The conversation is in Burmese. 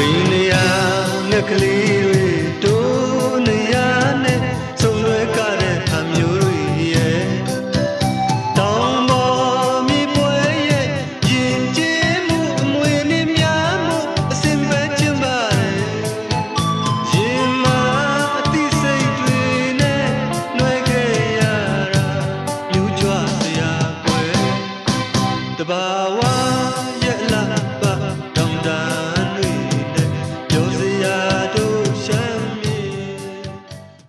တွင်နေရငှက်ကလေးတွေတိုးနေရနဲ့ဆုံလွဲကြတဲ့ခါမျိုးတွေရဲ့တောင်ပေါ်မြေပွဲရဲ့ရင်ကျင်းမှုအမွေနှင်းများမှုအစင်ပဲချင်ပါတယ်ရင်မာအသိစိတ်တွေနဲ့နှွဲခဲ့ရတာလူကြွစရာကွယ်တဘာဝရဲ့လာပါတောင်တာ